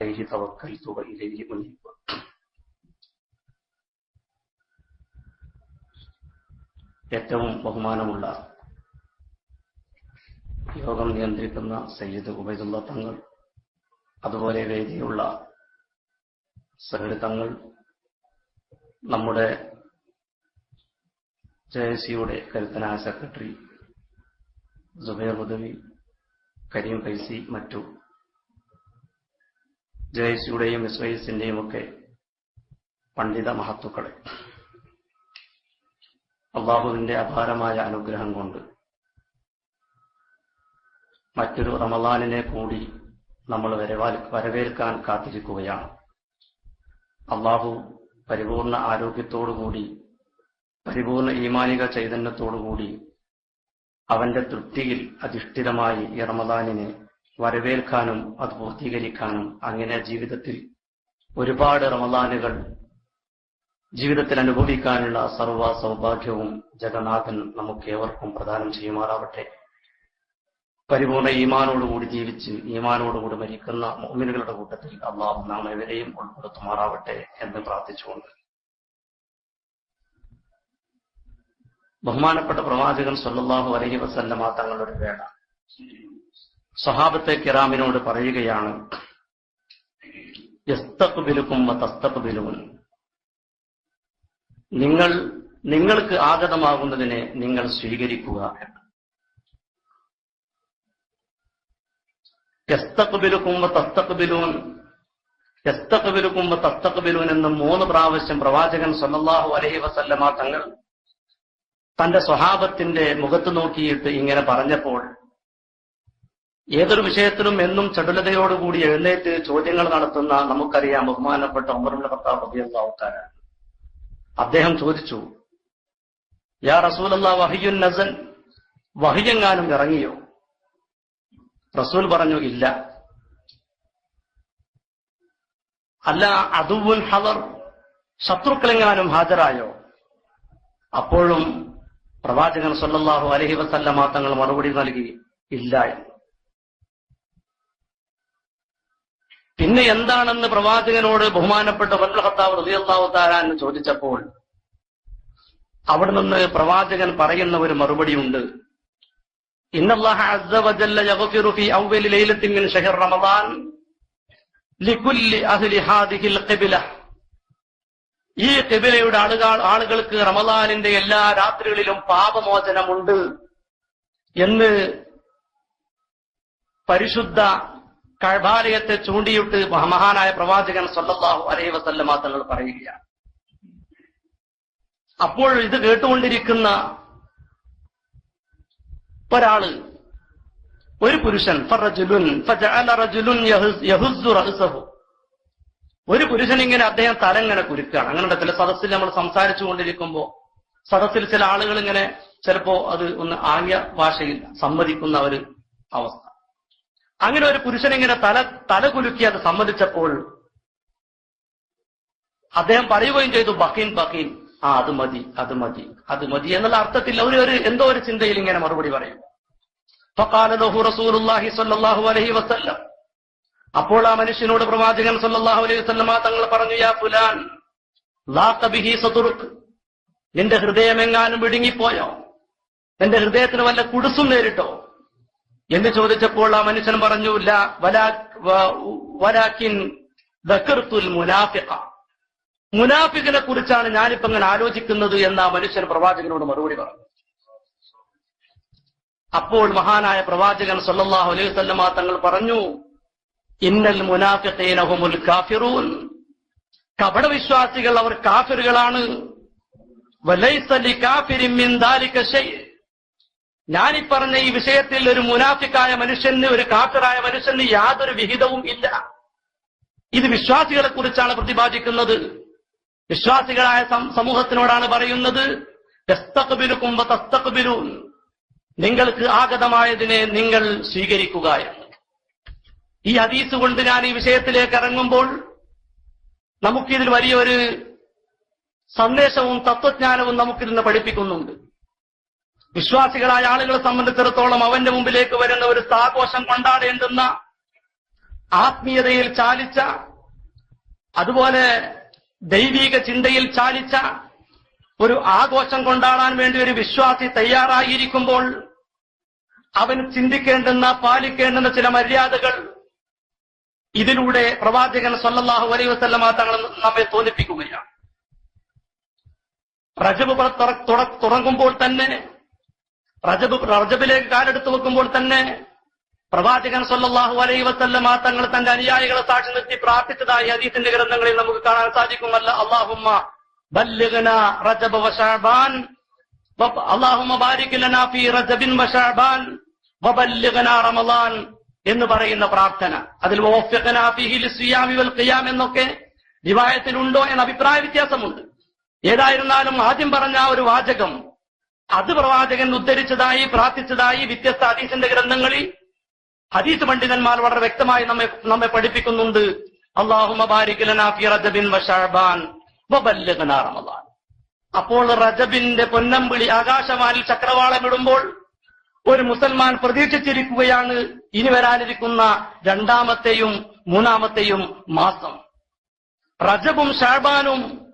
അലൈഹി توكلت ഇലൈഹി أنيب ഏറ്റവും ബഹുമാനമുള്ള യോഗം നിയന്ത്രിക്കുന്ന സയ്യിദ് ഉബൈദുള്ള തങ്ങൾ അതുപോലെ വേദിയുള്ള സഹൃതങ്ങൾ നമ്മുടെ ജയസിയുടെ കരുത്തനായ സെക്രട്ടറി ജുബൈർ ഉദവി കരീം ഫൈസി മറ്റു ജെ സിയുടെയും എസ് വൈ എസിന്റെയും ഒക്കെ പണ്ഡിത മഹത്തുക്കളെ. അള്ളാഹുവിന്റെ അപാരമായ അനുഗ്രഹം കൊണ്ട് മറ്റൊരു റമദാനിനെ കൂടി നമ്മൾ വരവാൽ- വരവേൽക്കാൻ കാത്തിരിക്കുകയാണ്. അള്ളാഹു പരിപൂർണ ആരോഗ്യത്തോടുകൂടി പരിപൂർണ ഈമാനിക ചൈതന്യത്തോടുകൂടി അവന്റെ തൃപ്തിയിൽ അധിഷ്ഠിതമായി ഈ റമദാനിനെ വരവേൽക്കാനും അത് പൂർത്തീകരിക്കാനും അങ്ങനെ ജീവിതത്തിൽ ഒരുപാട് റമദാനുകൾ ജീവിതത്തിൽ അനുഭവിക്കാനുള്ള സർവ സൗഭാഗ്യവും ജഗന്നാഥൻ നമുക്ക് ഏവർക്കും പ്രദാനം ചെയ്യുമാറാവട്ടെ. പരിപൂർണ ഈമാനോടുകൂടി ജീവിച്ച് ഈമാനോടുകൂടി മരിക്കുന്ന മോമിനുകളുടെ കൂട്ടത്തിൽ അള്ളാഹു നാം എവരെയും ഉൾപ്പെടുത്തുമാറാവട്ടെ എന്ന് പ്രാർത്ഥിച്ചുകൊണ്ട്. ബഹുമാനപ്പെട്ട പ്രവാചകൻ സല്ലല്ലാഹു അലഹി വസല്ലമ തങ്ങളുടെ വേള. സ്വഹാബത്തെ കിറാമിനോട് പറയുകയാണ് യസ്തഖ്ബിലുക്കും വതസ്തഖ്ബിലൂൻ നിങ്ങൾ നിങ്ങൾക്ക് ആഗതമാകുന്നതിനെ നിങ്ങൾ സ്വീകരിക്കുക എന്ന് യസ്തഖ്ബിലുക്കും വതസ്തഖ്ബിലൂൻ യസ്തഖ്ബിലുക്കും വതസ്തഖ്ബിലൂൻ എന്ന് മൂന്ന് പ്രാവശ്യം പ്രവാചകൻ സല്ലല്ലാഹു അലഹി വസല്ലമ തങ്ങൾ തന്റെ സ്വഹാബത്തിന്റെ മുഖത്ത് നോക്കിയിട്ട് ഇങ്ങനെ പറഞ്ഞപ്പോൾ ഏതൊരു വിഷയത്തിലും എന്നും ചടുലതയോടുകൂടി എഴുന്നേറ്റ് ചോദ്യങ്ങൾ നടത്തുന്ന നമുക്കറിയാം ബഹുമാനപ്പെട്ട ഒമറുള്ള ഭർത്താവ് റളിയല്ലാഹു ആൾക്കാരാണ് അദ്ദേഹം ചോദിച്ചു യാ റസൂലല്ലാ വഹിയുൻ നസൻ വഹിയെങ്ങാനും ഇറങ്ങിയോ? റസൂൽ പറഞ്ഞു ഇല്ല. അല്ല അതുവുൻ ഹവർ ശത്രുക്കളെങ്ങാനും ഹാജരായോ? അപ്പോഴും പ്രവാചകൻ സല്ലാഹു അലഹി വസല്ല തങ്ങൾ മറുപടി നൽകി ഇല്ല എന്ന്. പിന്നെ എന്താണെന്ന് പ്രവാചകനോട് ബഹുമാനപ്പെട്ട തആല എന്ന് ചോദിച്ചപ്പോൾ അവിടെ നിന്ന് പ്രവാചകൻ പറയുന്ന ഒരു മറുപടിയുണ്ട് ഈ കെബിലയുടെ ആളുകൾ ആളുകൾക്ക് റമദാനിന്റെ എല്ലാ രാത്രികളിലും പാപമോചനമുണ്ട് എന്ന് പരിശുദ്ധ കഴബാലയത്തെ ചൂണ്ടിയിട്ട് മഹാനായ പ്രവാചകൻ സല്ലല്ലാഹു അലൈഹി വസല്ലമ തങ്ങൾ പറയുകയാണ്. അപ്പോൾ ഇത് കേട്ടുകൊണ്ടിരിക്കുന്ന ഒരാൾ ഒരു പുരുഷൻ ഒരു പുരുഷൻ ഇങ്ങനെ അദ്ദേഹം തല ഇങ്ങനെ കുരുക്കുകയാണ് അങ്ങനെയുള്ള ചില സദസ്സിൽ നമ്മൾ സംസാരിച്ചു കൊണ്ടിരിക്കുമ്പോ സദസ്സിൽ ചില ആളുകൾ ഇങ്ങനെ ചിലപ്പോ അത് ഒന്ന് ആംഗ്യ ഭാഷയിൽ സമ്മതിക്കുന്ന ഒരു അവസ്ഥ. അങ്ങനെ ഒരു പുരുഷനിങ്ങനെ തല തല കുലുക്കി അത് സമ്മതിച്ചപ്പോൾ അദ്ദേഹം പറയുകയും ചെയ്തു ബഹീൻ ബഹീൻ ആ അത് മതി അത് മതി അത് മതി എന്നുള്ള അർത്ഥത്തിൽ ഒരു ഒരു എന്തോ ഒരു ചിന്തയിൽ ഇങ്ങനെ മറുപടി പറയും. അപ്പോൾ ആ മനുഷ്യനോട് പ്രവാചകൻ സല്ലാഹു അലൈഹി വസ്ലമ തങ്ങൾ പറഞ്ഞു യാ ഫുലാൻ നിന്റെ ഹൃദയം എങ്ങാനും വിടുങ്ങിപ്പോയോ? നിന്റെ ഹൃദയത്തിന് വല്ല കുടുസും നേരിട്ടോ? എന്ന് ചോദിച്ചപ്പോൾ ആ മനുഷ്യൻ പറഞ്ഞു വലാക്കിൻ മുനാഫിഖിനെ കുറിച്ചാണ് ഞാനിപ്പോ ഇങ്ങനെ ആലോചിക്കുന്നത് എന്ന് ആ മനുഷ്യൻ പ്രവാചകനോട് മറുപടി പറഞ്ഞു. അപ്പോൾ മഹാനായ പ്രവാചകൻ സല്ലാഹു അലൈഹി വസല്ലമ തങ്ങൾ പറഞ്ഞു ഇന്നൽ മുനാഫിഖീനഹുമുൽ കാഫിറൂൻ. കപടവിശ്വാസികൾ അവർ കാഫിറുകളാണ്. വലൈസ ലികാഫിരിൻ മിൻ ദാലിക ശൈ ഞാനീ പറഞ്ഞ ഈ വിഷയത്തിൽ ഒരു മുനാഫിക്കായ മനുഷ്യന് ഒരു കാത്തറായ മനുഷ്യന് യാതൊരു വിഹിതവും ഇല്ല. ഇത് വിശ്വാസികളെ കുറിച്ചാണ് പ്രതിപാദിക്കുന്നത്. വിശ്വാസികളായ സമൂഹത്തിനോടാണ് പറയുന്നത്. നിങ്ങൾക്ക് ആഗതമായതിനെ നിങ്ങൾ സ്വീകരിക്കുക ഈ ഹദീസ് കൊണ്ട് ഞാൻ ഈ വിഷയത്തിലേക്ക് ഇറങ്ങുമ്പോൾ നമുക്കിതിൽ വലിയൊരു സന്ദേശവും തത്വജ്ഞാനവും നമുക്കിതിന്ന് പഠിപ്പിക്കുന്നുണ്ട്. വിശ്വാസികളായ ആളുകളെ സംബന്ധിച്ചിടത്തോളം അവന്റെ മുമ്പിലേക്ക് വരുന്ന ഒരു സാഘോഷം കൊണ്ടാടേണ്ടുന്ന ആത്മീയതയിൽ ചാലിച്ച അതുപോലെ ദൈവിക ചിന്തയിൽ ചാലിച്ച ഒരു ആഘോഷം കൊണ്ടാടാൻ വേണ്ടി ഒരു വിശ്വാസി തയ്യാറായിരിക്കുമ്പോൾ അവൻ ചിന്തിക്കേണ്ടുന്ന പാലിക്കേണ്ടുന്ന ചില മര്യാദകൾ ഇതിലൂടെ പ്രവാചകൻ സൊല്ലാഹു അലൈഹി വസല്ലമ തങ്ങൾ നമ്മെ തോന്നിപ്പിക്കുകയാണ്. റജബ് തുടങ്ങുമ്പോൾ തന്നെ റജബ് റജബിലേക്ക് കാലെടുത്തു വെക്കുമ്പോൾ തന്നെ പ്രവാചകൻ സല്ലാഹു അലൈ വസല്ലമ തങ്ങൾ തന്റെ അനുയായികളെ സാക്ഷി നിർത്തി പ്രാർത്ഥിച്ചതായി ഹദീസിന്റെ ഗ്രന്ഥങ്ങളിൽ നമുക്ക് കാണാൻ സാധിക്കുമല്ല. അള്ളാഹുമ്മ ബല്ലുഗന റജബ് വഷാബാൻ അള്ളാഹുമ്മ ബാരിക് ലനാ ഫീ റജബിൻ വഷാബാൻ വബല്ലുഗന റമലാൻ എന്ന് പറയുന്ന പ്രാർത്ഥന. അതിൽ ഖിയാം എന്നൊക്കെ റിവായത്തിലുണ്ടോ എന്ന അഭിപ്രായ വ്യത്യാസമുണ്ട്. ഏതായിരുന്നാലും ആദ്യം പറഞ്ഞ ആ ഒരു വാചകം അത് പ്രവാചകൻ ഉദ്ധരിച്ചതായി പ്രാർത്ഥിച്ചതായി വ്യത്യസ്ത ഹദീസിന്റെ ഗ്രന്ഥങ്ങളിൽ ഹദീസ് പണ്ഡിതന്മാർ വളരെ വ്യക്തമായി നമ്മെ നമ്മെ പഠിപ്പിക്കുന്നുണ്ട്. റമളാൻ അപ്പോൾ റജബിന്റെ പൊന്നമ്പിളി ആകാശവാനിൽ ചക്രവാളം ഇടുമ്പോൾ ഒരു മുസൽമാൻ പ്രതീക്ഷിച്ചിരിക്കുകയാണ് ഇനി വരാനിരിക്കുന്ന രണ്ടാമത്തെയും മൂന്നാമത്തെയും മാസം. റജബും ഷാബാനും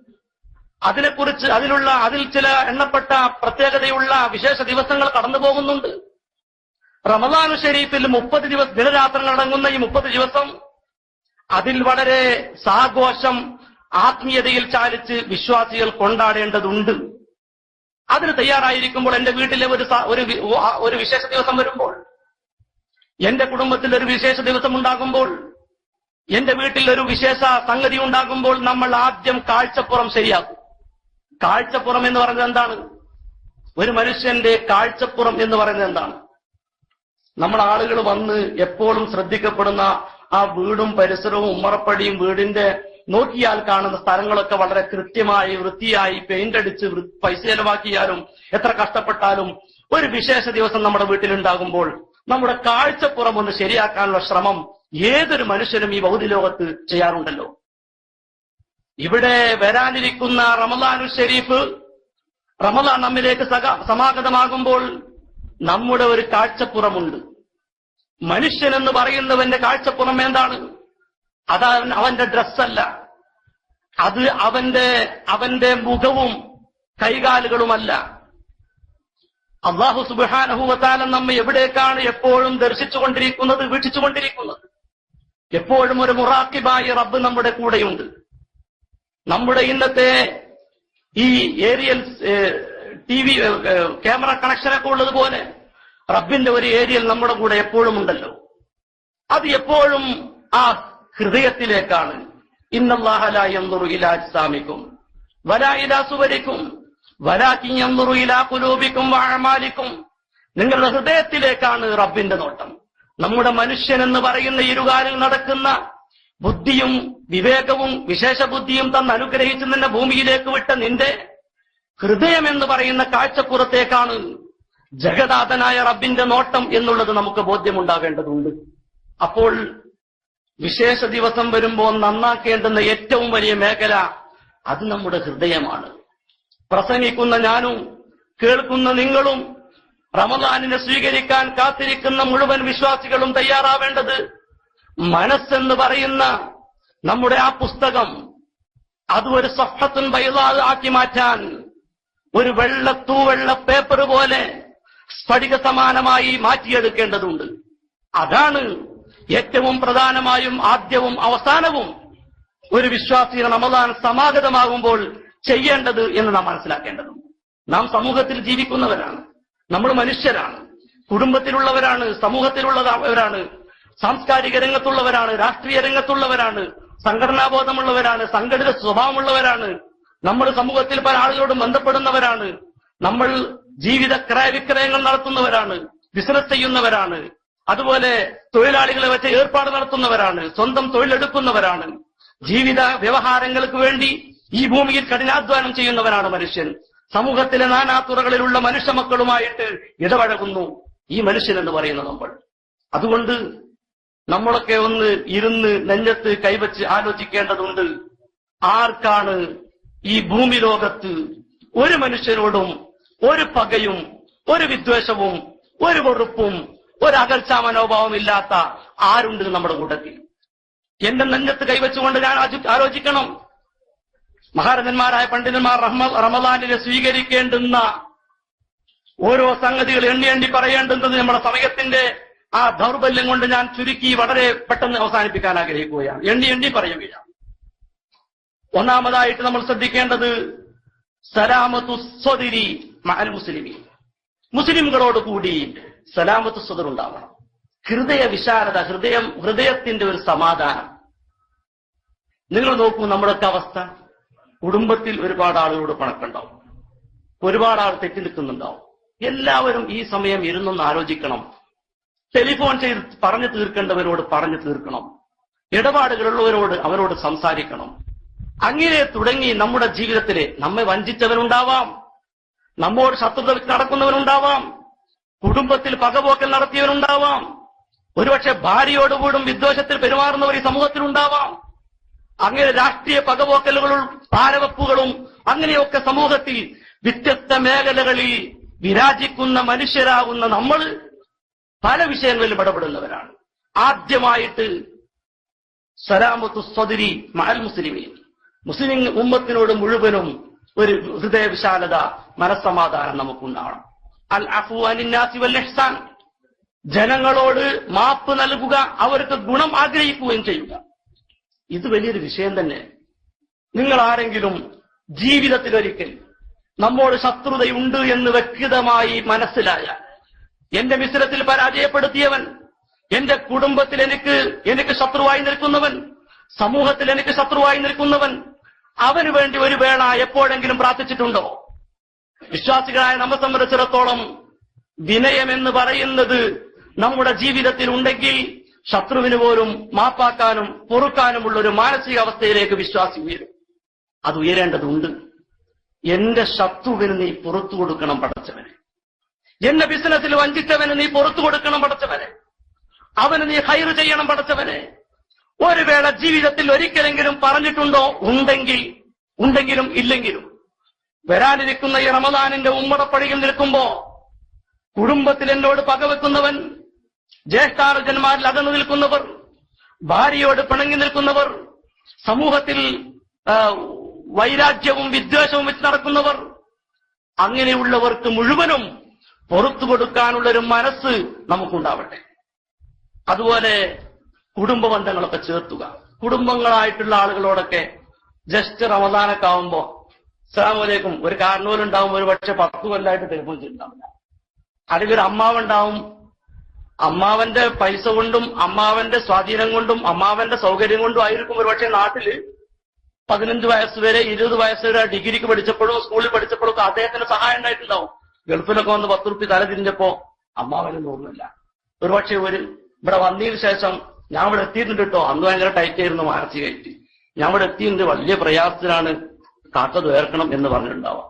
അതിനെക്കുറിച്ച് അതിലുള്ള അതിൽ ചില എണ്ണപ്പെട്ട പ്രത്യേകതയുള്ള വിശേഷ ദിവസങ്ങൾ കടന്നു പോകുന്നുണ്ട്. റമദാനു ഷെരീഫിൽ മുപ്പത് ദിവസം ദിനരാത്രങ്ങൾ അടങ്ങുന്ന ഈ മുപ്പത് ദിവസം അതിൽ വളരെ സാഘോഷം ആത്മീയതയിൽ ചാലിച്ച് വിശ്വാസികൾ കൊണ്ടാടേണ്ടതുണ്ട്. അതിന് തയ്യാറായിരിക്കുമ്പോൾ എന്റെ വീട്ടിലെ ഒരു ഒരു വിശേഷ ദിവസം വരുമ്പോൾ എന്റെ കുടുംബത്തിൽ ഒരു വിശേഷ ദിവസം ഉണ്ടാകുമ്പോൾ എന്റെ വീട്ടിൽ ഒരു വിശേഷ സംഗതി ഉണ്ടാകുമ്പോൾ നമ്മൾ ആദ്യം കാഴ്ചപ്പുറം ശരിയാക്കും. കാഴ്ചപ്പുറം എന്ന് പറയുന്നത് എന്താണ്? ഒരു മനുഷ്യന്റെ കാഴ്ചപ്പുറം എന്ന് പറയുന്നത് എന്താണ്? നമ്മൾ ആളുകൾ വന്ന് എപ്പോഴും ശ്രദ്ധിക്കപ്പെടുന്ന ആ വീടും പരിസരവും ഉമ്മറപ്പടിയും വീടിന്റെ നോക്കിയാൽ കാണുന്ന സ്ഥലങ്ങളൊക്കെ വളരെ കൃത്യമായി വൃത്തിയായി പെയിന്റ് അടിച്ച് പൈസ ചെലവാക്കിയാലും എത്ര കഷ്ടപ്പെട്ടാലും ഒരു വിശേഷ ദിവസം നമ്മുടെ വീട്ടിലുണ്ടാകുമ്പോൾ നമ്മുടെ കാഴ്ചപ്പുറം ഒന്ന് ശരിയാക്കാനുള്ള ശ്രമം ഏതൊരു മനുഷ്യനും ഈ ഭൗതിക ലോകത്ത് ചെയ്യാറുണ്ടല്ലോ. ഇവിടെ വരാനിരിക്കുന്ന റമദാനു ഷെരീഫ് റമദാൻ നമ്മിലേക്ക് സമാഗതമാകുമ്പോൾ നമ്മുടെ ഒരു കാഴ്ചപ്പുറമുണ്ട്. മനുഷ്യൻ എന്ന് പറയുന്നവന്റെ കാഴ്ചപ്പുറം എന്താണ്? അത് അവന്റെ ഡ്രസ്സല്ല. അത് അവന്റെ അവന്റെ മുഖവും കൈകാലുകളുമല്ല. അള്ളാഹു സുബാനഹുവത്താലം നമ്മെ എവിടേക്കാണ് എപ്പോഴും ദർശിച്ചുകൊണ്ടിരിക്കുന്നത് വീക്ഷിച്ചുകൊണ്ടിരിക്കുന്നത്? എപ്പോഴും ഒരു മുറാക്കിബായി റബ്ബ് നമ്മുടെ കൂടെയുണ്ട്. നമ്മുടെ ഇന്നത്തെ ഈ ഏരിയൽ ടി വി ക്യാമറ കണക്ഷനൊക്കെ ഉള്ളതുപോലെ റബ്ബിന്റെ ഒരു ഏരിയൽ നമ്മുടെ കൂടെ എപ്പോഴും ഉണ്ടല്ലോ. അത് എപ്പോഴും ആ ഹൃദയത്തിലേക്കാണ്. ഇന്നല്ലാഹലായിക്കും വലായിലാസുവരിക്കും വലാക്കിഞ്ഞുറുയിലാകുലൂപിക്കും വാഴമാലിക്കും നിങ്ങളുടെ ഹൃദയത്തിലേക്കാണ് റബ്ബിന്റെ നോട്ടം. നമ്മുടെ മനുഷ്യൻ എന്ന് പറയുന്ന ഇരുകാലിൽ നടക്കുന്ന ബുദ്ധിയും വിവേകവും വിശേഷബുദ്ധിയും തന്ന് അനുഗ്രഹിച്ച് നിന്നെ ഭൂമിയിലേക്ക് വിട്ട നിന്റെ ഹൃദയം എന്ന് പറയുന്ന കാഴ്ചപ്പുറത്തേക്കാണ് ജഗദാതനായ റബ്ബിന്റെ നോട്ടം എന്നുള്ളത് നമുക്ക് ബോധ്യമുണ്ടാകേണ്ടതുണ്ട്. അപ്പോൾ വിശേഷ ദിവസം വരുമ്പോൾ നന്നാക്കേണ്ടുന്ന ഏറ്റവും വലിയ മേഖല അത് നമ്മുടെ ഹൃദയമാണ്. പ്രസംഗിക്കുന്ന ഞാനും കേൾക്കുന്ന നിങ്ങളും റമദാനിനെ സ്വീകരിക്കാൻ കാത്തിരിക്കുന്ന മുഴുവൻ വിശ്വാസികളും തയ്യാറാവേണ്ടത് മനസ്സെന്ന് പറയുന്ന നമ്മുടെ ആ പുസ്തകം അത് ഒരു സഫത്തുൻ ബൈലാത് ആക്കി മാറ്റാൻ ഒരു വെള്ള തൂവെള്ള പേപ്പർ പോലെ സ്ഫടിക സമാനമായി മാറ്റിയെടുക്കേണ്ടതുണ്ട്. അതാണ് ഏറ്റവും പ്രധാനമായും ആദ്യവും അവസാനവും ഒരു വിശ്വാസിയുടെ റമദാൻ സമാഗതമാകുമ്പോൾ ചെയ്യേണ്ടത് എന്ന് നാം മനസ്സിലാക്കേണ്ടതുണ്ട്. നാം സമൂഹത്തിൽ ജീവിക്കുന്നവരാണ്. നമ്മൾ മനുഷ്യരാണ്. കുടുംബത്തിലുള്ളവരാണ് സമൂഹത്തിലുള്ളവരാണ്. സാംസ്കാരിക രംഗത്തുള്ളവരാണ് രാഷ്ട്രീയ രംഗത്തുള്ളവരാണ് സംഘടനാബോധമുള്ളവരാണ് സംഘടിത സ്വഭാവമുള്ളവരാണ്. നമ്മൾ സമൂഹത്തിൽ പല ആളുകളോടും ബന്ധപ്പെടുന്നവരാണ്. നമ്മൾ ജീവിത ക്രയവിക്രയങ്ങൾ നടത്തുന്നവരാണ് ബിസിനസ് ചെയ്യുന്നവരാണ്. അതുപോലെ തൊഴിലാളികളെ വെച്ച് ഏർപ്പാട് നടത്തുന്നവരാണ് സ്വന്തം തൊഴിലെടുക്കുന്നവരാണ്. ജീവിത വ്യവഹാരങ്ങൾക്ക് വേണ്ടി ഈ ഭൂമിയിൽ കഠിനാധ്വാനം ചെയ്യുന്നവരാണ് മനുഷ്യൻ. സമൂഹത്തിലെ നാനാതുറകളിലുള്ള മനുഷ്യ മക്കളുമായിട്ട് ഇടപഴകുന്നു ഈ മനുഷ്യൻ എന്ന് പറയുന്ന നമ്മൾ. അതുകൊണ്ട് നമ്മളൊക്കെ ഒന്ന് ഇരുന്ന് നെഞ്ഞത്ത് കൈവച്ച് ആലോചിക്കേണ്ടതുണ്ട്. ആർക്കാണ് ഈ ഭൂമി ലോകത്ത് ഒരു മനുഷ്യരോടും ഒരു പകയും ഒരു വിദ്വേഷവും ഒരു വെറുപ്പും ഒരു അകൽച്ചാ മനോഭാവം ഇല്ലാത്ത ആരുണ്ട് നമ്മുടെ കൂട്ടത്തിൽ? എന്റെ നെഞ്ചത്ത് കൈവച്ചുകൊണ്ട് ഞാൻ ആലോചിക്കണം. മഹാരഥന്മാരായ പണ്ഡിതന്മാർ റമദാനിനെ സ്വീകരിക്കേണ്ടുന്ന ഓരോ സംഗതികൾ എണ്ണി എണ്ണി പറയേണ്ടുന്നത് നമ്മുടെ സമയത്തിന്റെ ആ ദൗർബല്യം കൊണ്ട് ഞാൻ ചുരുക്കി വളരെ പെട്ടെന്ന് അവസാനിപ്പിക്കാൻ ആഗ്രഹിക്കുകയാണ്. എണ്ണി എണ്ണി പറയുകയാണ്. ഒന്നാമതായിട്ട് നമ്മൾ ശ്രദ്ധിക്കേണ്ടത് സലാമത്തു സ്വതിരി മഹൽ മുസ്ലിമി മുസ്ലിംകളോട് കൂടി സലാമത്ത് സ്വതർ ഉണ്ടാവണം. ഹൃദയ വിശാലത ഹൃദയം ഹൃദയത്തിന്റെ ഒരു സമാധാനം. നിങ്ങൾ നോക്കൂ നമ്മുടെയൊക്കെ അവസ്ഥ. കുടുംബത്തിൽ ഒരുപാട് ആളുകളോട് പണക്കുണ്ടാവും. ഒരുപാട് ആൾ തെറ്റി നിൽക്കുന്നുണ്ടാവും എല്ലാവരും ഈ സമയം ഇരുന്നൊന്ന് ആലോചിക്കണം. ടെലിഫോൺ ചെയ്ത് പറഞ്ഞു തീർക്കേണ്ടവരോട് പറഞ്ഞു തീർക്കണം. ഇടപാടുകളുള്ളവരോട് അവരോട് സംസാരിക്കണം. അങ്ങനെ തുടങ്ങി നമ്മുടെ ജീവിതത്തിൽ നമ്മെ വഞ്ചിച്ചവനുണ്ടാവാം. നമ്മോട് ശത്രുത വെച്ച് നടക്കുന്നവനുണ്ടാവാം. കുടുംബത്തിൽ പകപോക്കൽ നടത്തിയവനുണ്ടാവാം. ഒരുപക്ഷെ ഭാര്യയോടുകൂടും വിദ്വേഷത്തിൽ പെരുമാറുന്നവർ ഈ സമൂഹത്തിലുണ്ടാവാം. അങ്ങനെ രാഷ്ട്രീയ പകപോക്കലുകളും പാരവപ്പുകളും അങ്ങനെയൊക്കെ സമൂഹത്തിൽ വ്യത്യസ്ത മേഖലകളിൽ വിരാജിക്കുന്ന മനുഷ്യരാകുന്ന നമ്മൾ പല വിഷയങ്ങളിലും ഇടപെടുന്നവരാണ്. ആദ്യമായിട്ട് സലാമത്തു സദരി മഅൽ മുസ്ലിമീൻ. മുസ്ലിം ഉമ്മത്തിനോട് മുഴുവനും ഒരു ഹൃദയ വിശാലത മനസ്സമാധാനം നമുക്കുണ്ടാവണം. അൽ അഫു ഇഹ്സാൻ. ജനങ്ങളോട് മാപ്പ് നൽകുക അവർക്ക് ഗുണം ആഗ്രഹിക്കുകയും ചെയ്യുക. ഇത് വലിയൊരു വിഷയം തന്നെ. നിങ്ങൾ ആരെങ്കിലും ജീവിതത്തിലൊരിക്കൽ നമ്മോട് ശത്രുതയുണ്ട് എന്ന് വ്യക്തമായി മനസ്സിലായ എന്റെ മിശ്രത്തിൽ പരാജയപ്പെടുത്തിയവൻ എന്റെ കുടുംബത്തിൽ എനിക്ക് എനിക്ക് ശത്രുവായി നിൽക്കുന്നവൻ സമൂഹത്തിൽ എനിക്ക് ശത്രുവായി നിൽക്കുന്നവൻ അവന് വേണ്ടി ഒരു വേള എപ്പോഴെങ്കിലും പ്രാർത്ഥിച്ചിട്ടുണ്ടോ? വിശ്വാസികളായ നമ്മെ സംബന്ധിച്ചിടത്തോളം വിനയം എന്ന് പറയുന്നത് നമ്മുടെ ജീവിതത്തിൽ ഉണ്ടെങ്കിൽ ശത്രുവിന് പോലും മാപ്പാക്കാനും പൊറുക്കാനുമുള്ള ഒരു മാനസികാവസ്ഥയിലേക്ക് വിശ്വാസി ഉയരും. അത് ഉയരേണ്ടതുണ്ട്. എന്റെ ശത്രുവിന് നീ പുറത്തു കൊടുക്കണം പടച്ചവനെ. എന്റെ ബിസിനസ്സിൽ വഞ്ചിച്ചവന് നീ പുറത്തു കൊടുക്കണം പടച്ചവനെ. അവന് നീ ഹൈർ ചെയ്യണം പടച്ചവനെ. ഒരു വേള ജീവിതത്തിൽ ഒരിക്കലെങ്കിലും പറഞ്ഞിട്ടുണ്ടോ? ഉണ്ടെങ്കിൽ ഉണ്ടെങ്കിലും ഇല്ലെങ്കിലും. വരാനിരിക്കുന്ന ഈ റമദാനിന്റെ ഉമ്മടപ്പടിയിൽ നിൽക്കുമ്പോ കുടുംബത്തിൽ എന്നോട് പകവെക്കുന്നവൻ ജ്യേഷ്ഠാർജന്മാരിൽ അകന്നു നിൽക്കുന്നവർ ഭാര്യയോട് പിണങ്ങി നിൽക്കുന്നവർ സമൂഹത്തിൽ വൈരാഗ്യവും വിദ്വേഷവും വെച്ച് നടക്കുന്നവർ അങ്ങനെയുള്ളവർക്ക് മുഴുവനും പുറത്തു കൊടുക്കാനുള്ളൊരു മനസ്സ് നമുക്കുണ്ടാവട്ടെ. അതുപോലെ കുടുംബ ബന്ധങ്ങളൊക്കെ ചേർത്തുക. കുടുംബങ്ങളായിട്ടുള്ള ആളുകളോടൊക്കെ ജസ്റ്റ് റമദാനൊക്കെ ആവുമ്പോ അസ്സലാമലൈക്കും ഒരു കാരണവരുണ്ടാവും ഒരു പക്ഷെ പത്ത് കൊല്ലമായിട്ട് ടെലിഫോൺ ചെയ്തിട്ടുണ്ടാവില്ല അല്ലെങ്കിൽ ഒരു അമ്മാവുണ്ടാവും അമ്മാവന്റെ പൈസ കൊണ്ടും അമ്മാവന്റെ സ്വാധീനം കൊണ്ടും അമ്മാവന്റെ സൗകര്യം കൊണ്ടും ആയിരിക്കും ഒരു പക്ഷെ നാട്ടിൽ പതിനഞ്ച് വയസ്സ് വരെ ഇരുപത് വയസ്സ് വരെ ഡിഗ്രിക്ക് പഠിച്ചപ്പോഴും സ്കൂളിൽ പഠിച്ചപ്പോഴും ഒക്കെ അദ്ദേഹത്തിന് സഹായം ഉണ്ടായിട്ടുണ്ടാവും. ഗൾഫിലൊക്കെ വന്ന് പത്ത് റുപ്യ തല തിരിഞ്ഞപ്പോ അമ്മാവനും തോന്നുന്നില്ല ഒരുപക്ഷെ ഒരു ഇവിടെ വന്നതിന് ശേഷം ഞാൻ ഇവിടെ എത്തിയിട്ടുണ്ട് കേട്ടോ. അന്ന് ഭയങ്കര ടൈറ്റ് ആയിരുന്നു മാനസികമായിട്ട് ഞാൻ ഇവിടെ എത്തിയിട്ടുണ്ട്. വലിയ പ്രയാസത്തിലാണ് കാക്ക തുയർക്കണം എന്ന് പറഞ്ഞിട്ടുണ്ടാവാം.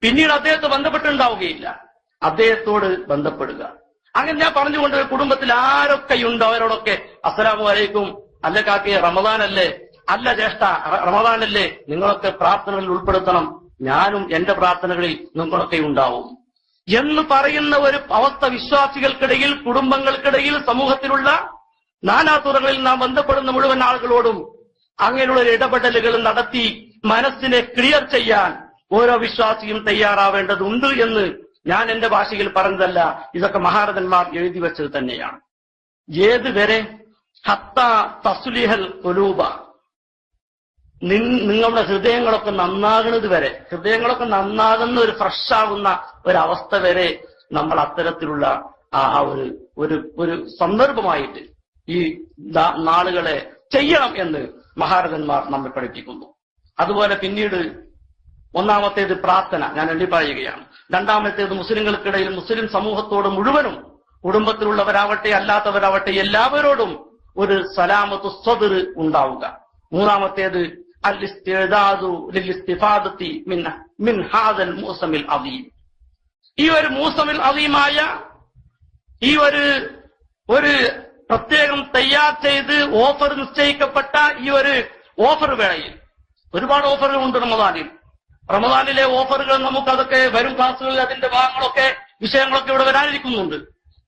പിന്നീട് അദ്ദേഹത്തെ ബന്ധപ്പെട്ടുണ്ടാവുകയില്ല അദ്ദേഹത്തോട് ബന്ധപ്പെടുക. അങ്ങനെ ഞാൻ പറഞ്ഞുകൊണ്ട് കുടുംബത്തിൽ ആരൊക്കെ ഉണ്ടോ അവരോടൊക്കെ അസ്സലാമു അലൈക്കും. അല്ല കാക്കയെ റമദാനല്ലേ? അല്ല ജ്യേഷ്ഠ റമദാനല്ലേ? നിങ്ങളൊക്കെ പ്രാർത്ഥനകളിൽ ഉൾപ്പെടുത്തണം. ഞാനും എന്റെ പ്രാർത്ഥനകളിൽ നിങ്ങളൊക്കെ ഉണ്ടാവും. എന്ന് പറയുന്ന ഒരു അവസ്ഥ വിശ്വാസികൾക്കിടയിൽ കുടുംബങ്ങൾക്കിടയിൽ സമൂഹത്തിലുള്ള നാനാതുറകളിൽ നാം ബന്ധപ്പെടുന്ന മുഴുവൻ ആളുകളോടും അങ്ങനെയുള്ള ഇടപെടലുകൾ നടത്തി മനസ്സിനെ ക്ലിയർ ചെയ്യാൻ ഓരോ വിശ്വാസിയും തയ്യാറാവേണ്ടതുണ്ട് എന്ന് ഞാൻ എന്റെ ഭാഷയിൽ പറഞ്ഞതല്ല. ഇതൊക്കെ മഹാരഥന്മാർ എഴുതി വെച്ചത് തന്നെയാണ്. ഏതുവരെ? ഹത്ത തസുലിഹൽ കുലൂബ നിങ്ങളുടെ ഹൃദയങ്ങളൊക്കെ നന്നാകുന്നത് വരെ ഹൃദയങ്ങളൊക്കെ നന്നാകുന്ന ഒരു ഫ്രഷ് ആവുന്ന ഒരവസ്ഥ വരെ നമ്മൾ അത്തരത്തിലുള്ള ആ ഒരു ഒരു ഒരു സന്ദർഭമായിട്ട് ഈ നാളുകളെ ചെയ്യണം എന്ന് മഹാരഥന്മാർ നമ്മെ പഠിപ്പിക്കുന്നു. അതുപോലെ പിന്നീട് ഒന്നാമത്തേത് പ്രാർത്ഥന. ഞാൻ എണ്ണി പറയുകയാണ് രണ്ടാമത്തേത് മുസ്ലിങ്ങൾക്കിടയിൽ മുസ്ലിം സമൂഹത്തോട് മുഴുവനും കുടുംബത്തിലുള്ളവരാവട്ടെ അല്ലാത്തവരാവട്ടെ എല്ലാവരോടും ഒരു സലാമത്ത് സ്വതിർ ഉണ്ടാവുക. മൂന്നാമത്തേത് മൂസമിൽ അദീം. ഈ ഒരു മൂസമിൽ അദീമായ ഈ ഒരു ഒരു പ്രത്യേകം തയ്യാർ ചെയ്ത് ഓഫർ നിശ്ചയിക്കപ്പെട്ട ഈ ഒരു ഓഫർ വേളയിൽ ഒരുപാട് ഓഫറുകൾ ഉണ്ട് റമദാനിൽ. റമദാനിലെ ഓഫറുകൾ നമുക്കതൊക്കെ വരും ക്ലാസ്സുകളിൽ അതിന്റെ ഭാഗങ്ങളൊക്കെ വിഷയങ്ങളൊക്കെ ഇവിടെ വരാനിരിക്കുന്നുണ്ട്.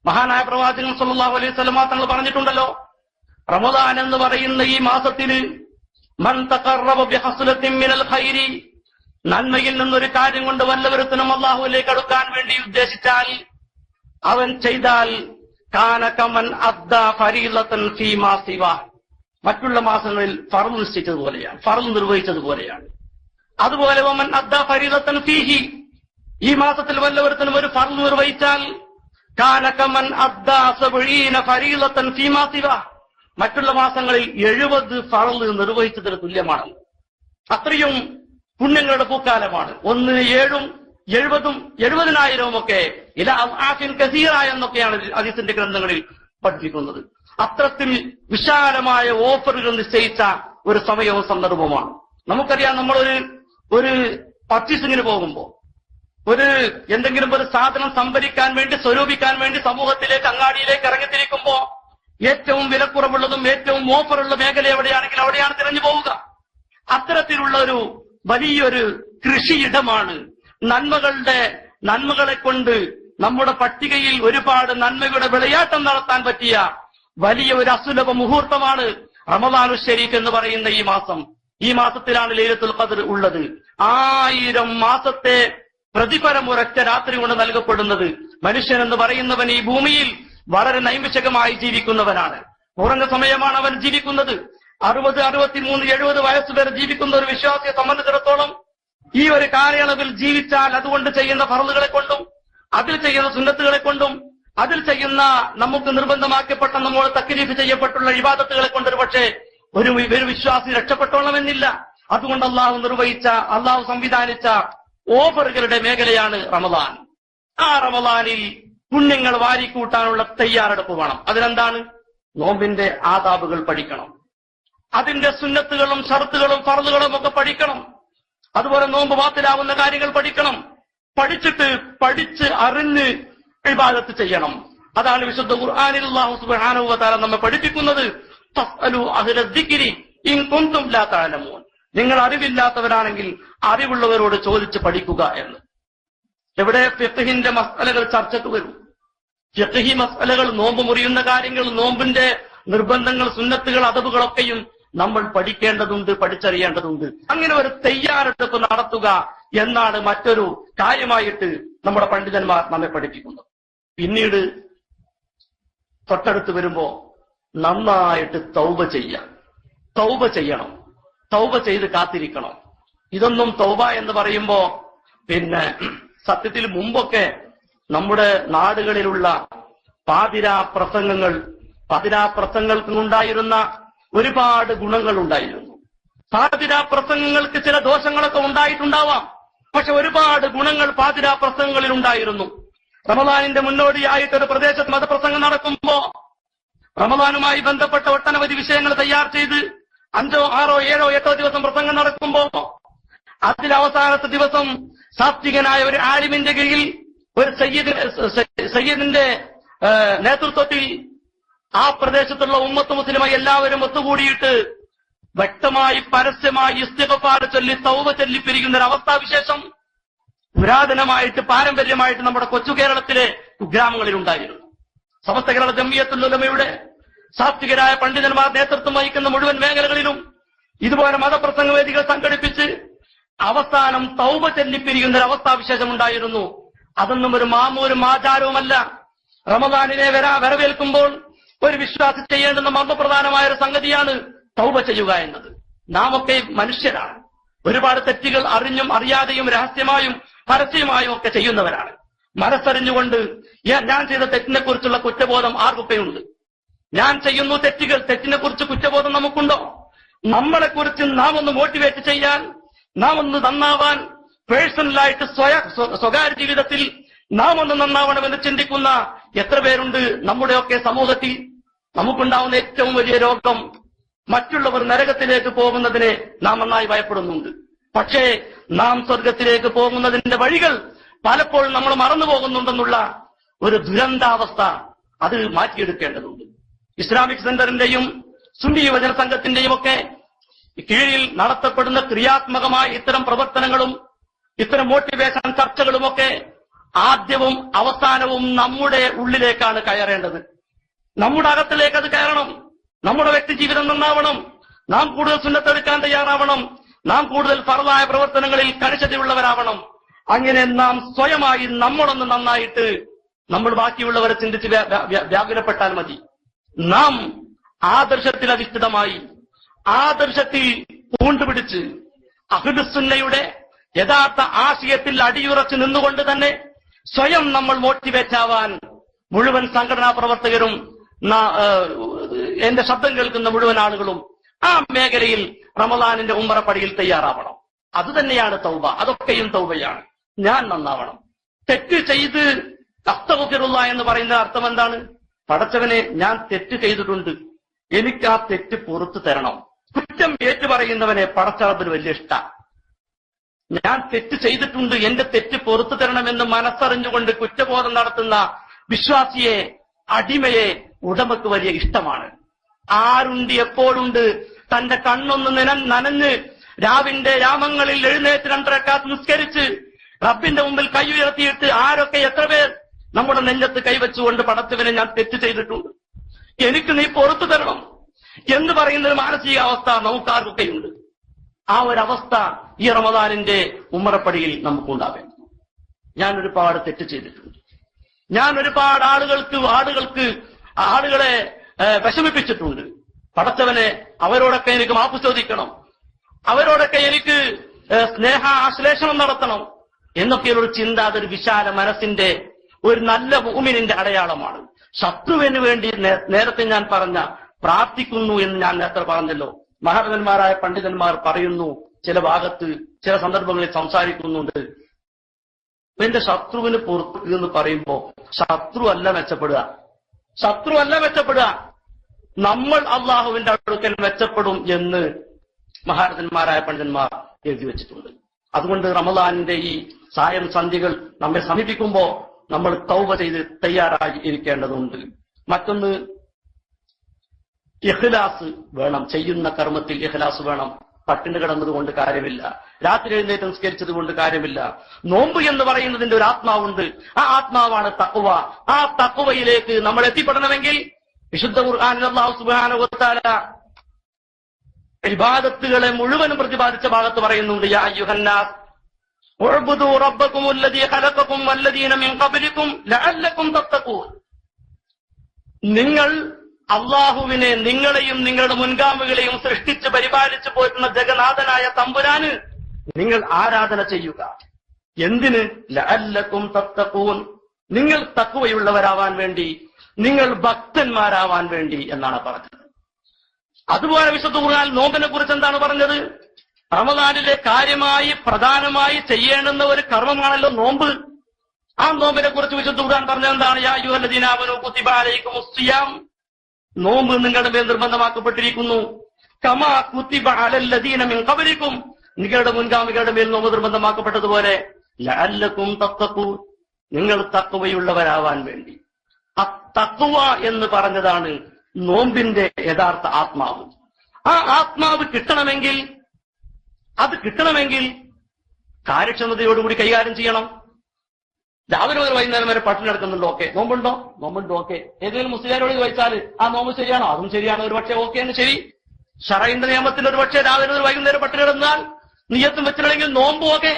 മഹാനായ പ്രവാചകൻ സല്ലാഹു അലൈഹി സ്വലമാ തങ്ങൾ പറഞ്ഞിട്ടുണ്ടല്ലോ റമദാൻ എന്ന് പറയുന്ന ഈ മാസത്തിന് നന്മയിൽ നിന്നൊരു കാര്യം കൊണ്ട് വല്ലവരത്തിനും അള്ളാഹുവിലേക്ക് അടുക്കാൻ വേണ്ടി ഉദ്ദേശിച്ചാൽ അവൻ ചെയ്താൽ കാനകമൻ ഫീ മറ്റുള്ള മാസങ്ങളിൽ ഫറു നിശ്ചയിച്ചതുപോലെയാണ് ഫറു നിർവഹിച്ചതുപോലെയാണ്. അതുപോലെ ഒമൻ അദ്ദ ഫരീലത്തൻ ഫീഹി. ഈ മാസത്തിൽ വല്ലവരത്തിനും ഒരു ഫറു നിർവഹിച്ചാൽ കാനകമൻ സബഈന ഫരീലത്തൻ ഫീമാ സിവ. മറ്റുള്ള മാസങ്ങളിൽ എഴുപത് ഫറൽ നിർവഹിച്ചതിന് തുല്യമാണ്. അത്രയും പുണ്യങ്ങളുടെ പൂക്കാലമാണ്. ഒന്ന് ഏഴും എഴുപതും എഴുപതിനായിരവും ഒക്കെ ഇല ആഫിൻ കസീറ എന്നൊക്കെയാണ് അതീസിന്റെ ഗ്രന്ഥങ്ങളിൽ പഠിപ്പിക്കുന്നത് അത്രത്തിൽ വിശാലമായ ഓഫറുകൾ നിശ്ചയിച്ച ഒരു സമയവും സന്ദർഭവുമാണ്. നമുക്കറിയാം നമ്മളൊരു ഒരു പർച്ചേസിങ്ങിന് പോകുമ്പോൾ ഒരു എന്തെങ്കിലും ഒരു സാധനം സംഭരിക്കാൻ വേണ്ടി സ്വരൂപിക്കാൻ വേണ്ടി സമൂഹത്തിലേക്ക് അങ്ങാടിയിലേക്ക് ഇറങ്ങിത്തിരിക്കുമ്പോ ഏറ്റവും വിലക്കുറവുള്ളതും ഏറ്റവും ഓഫറുള്ള മേഖല എവിടെയാണെങ്കിൽ അവിടെയാണ് തിരഞ്ഞു പോവുക. അത്തരത്തിലുള്ള ഒരു വലിയൊരു കൃഷിയിടമാണ് നന്മകളുടെ നന്മകളെ കൊണ്ട് നമ്മുടെ പട്ടികയിൽ ഒരുപാട് നന്മയുടെ വിളയാട്ടം നടത്താൻ പറ്റിയ വലിയ ഒരു അസുലഭ മുഹൂർത്തമാണ് റമദാനു എന്ന് പറയുന്ന ഈ മാസം. ഈ മാസത്തിലാണ് ലൈലത്തുൽ ഖദർ ഉള്ളത്. ആയിരം മാസത്തെ പ്രതിഫലം ഒരൊറ്റ രാത്രി കൊണ്ട് നൽകപ്പെടുന്നത്. മനുഷ്യൻ എന്ന് പറയുന്നവൻ ഈ ഭൂമിയിൽ വളരെ നൈമിഷകമായി ജീവിക്കുന്നവനാണ്. കുറഞ്ഞ സമയമാണ് അവൻ ജീവിക്കുന്നത്. അറുപത് അറുപത്തിമൂന്ന് എഴുപത് വയസ്സ് വരെ ജീവിക്കുന്ന ഒരു വിശ്വാസിയെ സംബന്ധിച്ചിടത്തോളം ഈ ഒരു കാലയളവിൽ ജീവിച്ചാൽ അതുകൊണ്ട് ചെയ്യുന്ന ഫറലുകളെ കൊണ്ടും അതിൽ ചെയ്യുന്ന സുന്നത്തുകളെ കൊണ്ടും അതിൽ ചെയ്യുന്ന നമുക്ക് നിർബന്ധമാക്കപ്പെട്ട നമ്മൾ തക്ലീഫ് ചെയ്യപ്പെട്ടുള്ള വിവാദത്തുകളെ കൊണ്ട് ഒരു പക്ഷേ ഒരു ഒരു വിശ്വാസി രക്ഷപ്പെട്ടോളമെന്നില്ല. അതുകൊണ്ട് അള്ളാഹു നിർവഹിച്ച അള്ളാഹു സംവിധാനിച്ച ഓഫറുകളുടെ മേഖലയാണ് റമദാൻ. ആ റമദാനിൽ പുണ്യങ്ങൾ വാരിക്കൂട്ടാനുള്ള തയ്യാറെടുപ്പ് വേണം. അതിനെന്താണ്? നോമ്പിന്റെ ആദാബുകൾ പഠിക്കണം. അതിന്റെ സുന്നത്തുകളും ഷർത്തുകളും ഫറലുകളും ഒക്കെ പഠിക്കണം. അതുപോലെ നോമ്പ് വാത്തിലാവുന്ന കാര്യങ്ങൾ പഠിക്കണം. പഠിച്ചിട്ട് പഠിച്ച് അറിഞ്ഞ് വിഭാഗത്ത് ചെയ്യണം. അതാണ് വിശുദ്ധ ഖുർആനിൽ നമ്മെ പഠിപ്പിക്കുന്നത്. നിങ്ങൾ അറിവില്ലാത്തവരാണെങ്കിൽ അറിവുള്ളവരോട് ചോദിച്ച് പഠിക്കുക എന്ന്. എവിടെ ഫിത്തഹിന്റെ മസ്തലകൾ ചർച്ചയ്ക്ക് വരും. ഫിഖഹി മസലകൾ നോമ്പ് മുറിയുന്ന കാര്യങ്ങൾ നോമ്പിന്റെ നിർബന്ധങ്ങൾ സുന്നത്തുകൾ അതവുകളൊക്കെയും നമ്മൾ പഠിക്കേണ്ടതുണ്ട് പഠിച്ചറിയേണ്ടതുണ്ട്. അങ്ങനെ ഒരു തയ്യാറെടുപ്പ് നടത്തുക എന്നാണ് മറ്റൊരു കാര്യമായിട്ട് നമ്മുടെ പണ്ഡിതന്മാർ നമ്മെ പഠിപ്പിക്കുന്നത്. പിന്നീട് തൊട്ടടുത്ത് വരുമ്പോ നന്നായിട്ട് തൗബ ചെയ്യാം തൗബ ചെയ്യണം. തൗബ ചെയ്ത് കാത്തിരിക്കണം. ഇതൊന്നും തൗബ എന്ന് പറയുമ്പോ പിന്നെ സത്യത്തിൽ മുമ്പൊക്കെ നമ്മുടെ നാടുകളിലുള്ള പാതിരാ പ്രസംഗങ്ങൾ പാതിരാ പ്രസംഗങ്ങൾക്കുണ്ടായിരുന്ന ഒരുപാട് ഗുണങ്ങൾ ഉണ്ടായിരുന്നു പാതിരാ പ്രസംഗങ്ങൾക്ക് ചില ദോഷങ്ങളൊക്കെ ഉണ്ടായിട്ടുണ്ടാവാം. പക്ഷെ ഒരുപാട് ഗുണങ്ങൾ പാതിരാ പ്രസംഗങ്ങളിൽ ഉണ്ടായിരുന്നു. റമദാനിന്റെ മുന്നോടിയായിട്ട് ഒരു പ്രദേശത്ത് മതപ്രസംഗം നടക്കുമ്പോ റമദാനുമായി ബന്ധപ്പെട്ട ഒട്ടനവധി വിഷയങ്ങൾ തയ്യാർ ചെയ്ത് അഞ്ചോ ആറോ ഏഴോ എട്ടോ ദിവസം പ്രസംഗം നടക്കുമ്പോ അതിലവസാനത്തെ ദിവസം സാത്വികനായ ഒരു ആലിമിന്റെ കീഴിൽ ഒരു സയ്യിദ് സയ്യിദിന്റെ നേതൃത്വത്തിൽ ആ പ്രദേശത്തുള്ള ഉമ്മത്ത് മുസ്ലിമായി എല്ലാവരും ഒത്തുകൂടിയിട്ട് വ്യക്തമായി പരസ്യമായി ഇസ്തിഫാർ ചൊല്ലി തൗവ ചൊല്ലി പിരിക്കുന്ന ഒരു അവസ്ഥാവിശേഷം പുരാതനമായിട്ട് പാരമ്പര്യമായിട്ട് നമ്മുടെ കൊച്ചു കേരളത്തിലെ കുഗ്രാമങ്ങളിൽ ഉണ്ടായിരുന്നു. സമസ്ത കേരള ജമ്മിയത്തുലമയുടെ സാത്വികരായ പണ്ഡിതന്മാർ നേതൃത്വം വഹിക്കുന്ന മുഴുവൻ മേഖലകളിലും ഇതുപോലെ മതപ്രസംഗ വേദികൾ സംഘടിപ്പിച്ച് അവസാനം തൗബ ചെല്ലിപ്പിരിക്കുന്ന ഒരു അവസ്ഥാവിശേഷം ഉണ്ടായിരുന്നു. അതൊന്നും ഒരു മാമൂരും ആചാരവുമല്ല. റമദാനിനെ വരാ വരവേൽക്കുമ്പോൾ ഒരു വിശ്വാസി ചെയ്യേണ്ടുന്ന മർമ്മപ്രധാനമായ ഒരു സംഗതിയാണ് തൗബ ചെയ്യുക എന്നത്. നാം ഒക്കെ മനുഷ്യരാണ്. ഒരുപാട് തെറ്റുകൾ അറിഞ്ഞും അറിയാതെയും രഹസ്യമായും പരസ്യമായും ഒക്കെ ചെയ്യുന്നവരാണ്. മനസ്സറിഞ്ഞുകൊണ്ട് ഞാൻ- ചെയ്ത തെറ്റിനെ കുറിച്ചുള്ള കുറ്റബോധം ആർക്കൊക്കെയുണ്ട്? ഞാൻ ചെയ്യുന്നു തെറ്റുകൾ തെറ്റിനെ കുറിച്ച് കുറ്റബോധം നമുക്കുണ്ടോ? നമ്മളെ കുറിച്ച് നാം ഒന്ന് മോട്ടിവേറ്റ് ചെയ്യാൻ നാം ഒന്ന് നന്നാവാൻ പേഴ്സണലായിട്ട് സ്വയ സ്വ- സ്വകാര്യ ജീവിതത്തിൽ നാം ഒന്ന് നന്നാവണമെന്ന് ചിന്തിക്കുന്ന എത്ര പേരുണ്ട്? നമ്മുടെയൊക്കെ സമൂഹത്തിൽ നമുക്കുണ്ടാവുന്ന ഏറ്റവും വലിയ രോഗം മറ്റുള്ളവർ നരകത്തിലേക്ക് പോകുന്നതിനെ നാം നന്നായി ഭയപ്പെടുന്നുണ്ട്. പക്ഷേ നാം സ്വർഗത്തിലേക്ക് പോകുന്നതിന്റെ വഴികൾ പലപ്പോഴും നമ്മൾ മറന്നു പോകുന്നുണ്ടെന്നുള്ള ഒരു ദുരന്താവസ്ഥ അത് മാറ്റിയെടുക്കേണ്ടതുണ്ട്. ഇസ്ലാമിക് സെന്ററിന്റെയും സുന്നി യുവജന സംഘത്തിന്റെയും ഒക്കെ കീഴിൽ നടത്തപ്പെടുന്ന ക്രിയാത്മകമായ ഇത്തരം പ്രവർത്തനങ്ങളും ഇത്തരം മോട്ടിവേഷൻ ചർച്ചകളുമൊക്കെ ആദ്യവും അവസാനവും നമ്മുടെ ഉള്ളിലേക്കാണ് കയറേണ്ടത്. നമ്മുടെ അകത്തിലേക്ക് അത് കയറണം. നമ്മുടെ വ്യക്തി ജീവിതം നന്നാവണം. നാം കൂടുതൽ സുന്നത്തെടുക്കാൻ തയ്യാറാവണം. നാം കൂടുതൽ ഫറവായ പ്രവർത്തനങ്ങളിൽ കണിശതയുള്ളവരാവണം. അങ്ങനെ നാം സ്വയമായി നമ്മളൊന്ന് നന്നായിട്ട് നമ്മൾ ബാക്കിയുള്ളവരെ ചിന്തിച്ച് വ്യ- വ്യ- വ്യാകുലപ്പെട്ടാൽ മതി. നാം ആദർശത്തിൽ അധിഷ്ഠിതമായി ആദർശത്തിൽ പൂണ്ടുപിടിച്ച് അഹുദുസുന്നയുടെ യഥാർത്ഥ ആശയത്തിൽ അടിയുറച്ച് നിന്നുകൊണ്ട് തന്നെ സ്വയം നമ്മൾ മോട്ടിവേറ്റ് ആവാൻ മുഴുവൻ സംഘടനാ പ്രവർത്തകരും എന്റെ ശബ്ദം കേൾക്കുന്ന മുഴുവൻ ആളുകളും ആ മേഖലയിൽ റമദാനിന്റെ ഉമ്മറപ്പടിയിൽ തയ്യാറാവണം. അത് തന്നെയാണ് തൗബ. അതൊക്കെയും തൗബയാണ്. ഞാൻ നന്നാവണം. തെറ്റ് ചെയ്ത് അസ്തവഫിറുള്ള എന്ന് പറയുന്ന അർത്ഥം എന്താണ്? പടച്ചവനെ ഞാൻ തെറ്റ് ചെയ്തിട്ടുണ്ട്. എനിക്ക് ആ തെറ്റ് പുറത്തു തരണം. കുറ്റം ഏറ്റുപറയുന്നവനെ പടച്ചറബിന് വലിയ ഇഷ്ട. ഞാൻ തെറ്റ് ചെയ്തിട്ടുണ്ട് എന്റെ തെറ്റ് പുറത്തു തരണമെന്ന് മനസ്സറിഞ്ഞുകൊണ്ട് കുറ്റബോധം നടത്തുന്ന വിശ്വാസിയെ അടിമയെ ഉടമക്ക് വലിയ ഇഷ്ടമാണ്. ആരുണ്ട് എപ്പോഴുണ്ട്? തന്റെ കണ്ണൊന്ന് നന നനഞ്ഞ് രാവിന്റെ രാമങ്ങളിൽ എഴുന്നേറ്റ് രണ്ടരക്കാത്ത് നിസ്കരിച്ച് റബ്ബിന്റെ മുമ്പിൽ കൈ ഉയർത്തിയിട്ട് ആരൊക്കെ എത്ര പേർ നമ്മുടെ നെഞ്ചത്ത് കൈവച്ചുകൊണ്ട് പടച്ചവനെ ഞാൻ തെറ്റ് ചെയ്തിട്ടുണ്ട്. എനിക്ക് നീ പുറത്തു തരണം എന്ന് പറയുന്ന ഒരു മാനസികാവസ്ഥ നമുക്കാർക്കൊക്കെയുണ്ട്. ആ ഒരവസ്ഥ ഈ റമദാനിന്റെ ഉമ്മറപ്പടിയിൽ നമുക്കുണ്ടാവേണ്ടത്. ഞാൻ ഒരുപാട് തെറ്റ് ചെയ്തിട്ടുണ്ട്. ഞാൻ ഒരുപാട് ആളുകൾക്ക് ആളുകൾക്ക് ആളുകളെ വിഷമിപ്പിച്ചിട്ടുണ്ട്. പടച്ചവനെ അവരോടൊക്കെ എനിക്ക് മാപ്പ് ചോദിക്കണം. അവരോടൊക്കെ എനിക്ക് സ്നേഹ ആശ്ലേഷണം നടത്തണം എന്നൊക്കെയുള്ള ചിന്ത അതൊരു വിശാല മനസ്സിന്റെ ഒരു നല്ല ഭൂമിനിന്റെ അടയാളമാണ്. ശത്രുവിന് വേണ്ടി നേരത്തെ ഞാൻ പറഞ്ഞ പ്രാർത്ഥിക്കുന്നു എന്ന് ഞാൻ നേരത്തെ പറഞ്ഞല്ലോ. മഹാരഥന്മാരായ പണ്ഡിതന്മാർ പറയുന്നു ചില ഭാഗത്ത് ചില സന്ദർഭങ്ങളിൽ സംസാരിക്കുന്നുണ്ട്. എന്റെ ശത്രുവിന് പുറത്ത് എന്ന് പറയുമ്പോ ശത്രു അല്ല മെച്ചപ്പെടുക. ശത്രു അല്ല മെച്ചപ്പെടുക. നമ്മൾ അള്ളാഹുവിന്റെ അടുക്കൽ മെച്ചപ്പെടും എന്ന് മഹാരഥന്മാരായ പണ്ഡിതന്മാർ എഴുതി വെച്ചിട്ടുണ്ട്. അതുകൊണ്ട് റമദാനിന്റെ ഈ സായം സന്ധികൾ നമ്മെ സമീപിക്കുമ്പോ നമ്മൾ തൗവ ചെയ്ത് തയ്യാറായി ഇരിക്കേണ്ടതുണ്ട്. മറ്റൊന്ന് ഇഹ്ലാസ് വേണം. ചെയ്യുന്ന കർമ്മത്തിൽ ഇഖ്ലാസ് വേണം. പട്ടിണി കിടന്നത് കൊണ്ട് കാര്യമില്ല. രാത്രി എഴുന്നേറ്റ് നിസ്കരിച്ചത് കൊണ്ട് കാര്യമില്ല. നോമ്പ് എന്ന് പറയുന്നതിന്റെ ഒരു ആത്മാവുണ്ട്. ആ ആത്മാവാണ് തക്കുവ ആ തക്കുവയിലേക്ക് നമ്മൾ എത്തിപ്പെടണമെങ്കിൽ വിശുദ്ധ ഖുർആനിൽ അല്ലാഹു സുബ്ഹാനഹു വ ഇബാദത്തുകളെ മുഴുവനും പ്രതിപാദിച്ച ഭാഗത്ത് പറയുന്നുണ്ട് യാ നിങ്ങൾ അള്ളാഹുവിനെ നിങ്ങളെയും നിങ്ങളുടെ മുൻഗാമികളെയും സൃഷ്ടിച്ച് പരിപാലിച്ചു പോരുന്ന ജഗനാഥനായ തമ്പുരാന് നിങ്ങൾ ആരാധന ചെയ്യുക. എന്തിന്? ലഅല്ലക്കും തത്തക്കൂൻ നിങ്ങൾ തക്കുവയുള്ളവരാവാൻ വേണ്ടി നിങ്ങൾ ഭക്തന്മാരാവാൻ വേണ്ടി എന്നാണ് പറഞ്ഞത്. അതുപോലെ വിശുദ്ധ ഖുർആൻ നോമ്പിനെ കുറിച്ച് എന്താണ് പറഞ്ഞത്? റമദാനിലെ കാര്യമായി പ്രധാനമായി ചെയ്യേണ്ടുന്ന ഒരു കർമ്മമാണല്ലോ നോമ്പ്. ആ നോമ്പിനെ കുറിച്ച് വിശുദ്ധ ഖുർആൻ പറഞ്ഞത് എന്താണ്? യാ അയ്യുഹല്ലദീനാമനു കുത്തിബാലയിക്കും നോമ്പ് നിങ്ങളുടെ മേൽ നിർബന്ധമാക്കപ്പെട്ടിരിക്കുന്നു. കമാ കുത്തിബ അലല്ലദീന മിൻ ഖബലിക്കും. നിങ്ങളുടെ മുൻഗാമികളുടെ മേൽ നോമ്പ് നിർബന്ധമാക്കപ്പെട്ടതുപോലെ ലഅല്ലക്കും തത്തക്കൂ നിങ്ങൾ തക്കവയുള്ളവരാവാൻ വേണ്ടി. ആ തക്കുവ എന്ന് പറഞ്ഞതാണ് നോമ്പിന്റെ യഥാർത്ഥ ആത്മാവ്. ആ ആത്മാവ് കിട്ടണമെങ്കിൽ അത് കിട്ടണമെങ്കിൽ കാര്യക്ഷമതയോടുകൂടി കൈകാര്യം ചെയ്യണം. രാവിലെ മുതൽ വൈകുന്നേരം വരെ പട്ടിണി നടക്കുന്നുണ്ടോ ഓക്കെ നോമ്പുണ്ടോ? നോമ്പുണ്ടോ ഓക്കെ ഏതെങ്കിലും മുസ്ലിംകാരോട് ചോദിച്ചാൽ ആ നോമ്പ് ശരിയാണോ? അതും ശരിയാണോ ഒരു പക്ഷേ ഓക്കെ എന്ന് ശരി. ഷറൈന്റെ നിയമത്തിൽ ഒരു പക്ഷേ രാവിലെ മുതൽ വൈകുന്നേരം പട്ടിണി കിടന്നാൽ നിയത്തും വെച്ചിട്ടുണ്ടെങ്കിൽ നോമ്പ് ഓക്കെ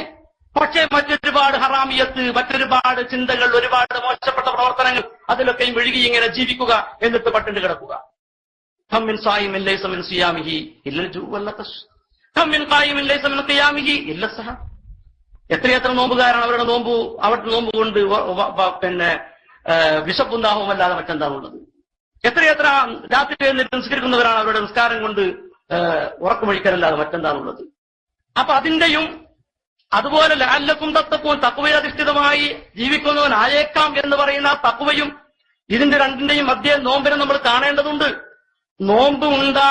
പക്ഷേ മറ്റൊരുപാട് ഹറാമിയത്ത് മറ്റൊരുപാട് ചിന്തകൾ ഒരുപാട് മോശപ്പെട്ട പ്രവർത്തനങ്ങൾ അതിലൊക്കെയും വിഴുകി ഇങ്ങനെ ജീവിക്കുക എന്നിട്ട് പട്ടിണി കിടക്കുക. കമ്മിൻ എത്രയെത്ര നോമ്പുകാരാണ് അവരുടെ നോമ്പു? അവരുടെ നോമ്പ് കൊണ്ട് പിന്നെ ഏഹ്, വിശപ്പും ദാഹവും അല്ലാതെ മറ്റെന്താണുള്ളത്? എത്രയെത്ര രാത്രി എഴുന്നേറ്റ് നിസ്കരിക്കുന്നവരാണ് അവരുടെ നിസ്കാരം കൊണ്ട് ഉറക്കമൊഴിക്കലല്ലാതെ മറ്റെന്താണുള്ളത്? അപ്പൊ അതിന്റെയും അതുപോലെ ലാലക്കും തത്വവും തക്കുവയധിഷ്ഠിതമായി ജീവിക്കുന്നവനായേക്കാം എന്ന് പറയുന്ന തക്കുവയും ഇതിന്റെ രണ്ടിന്റെയും മധ്യ നോമ്പിനെ നമ്മൾ കാണേണ്ടതുണ്ട്. നോമ്പ് ഉണ്ടാ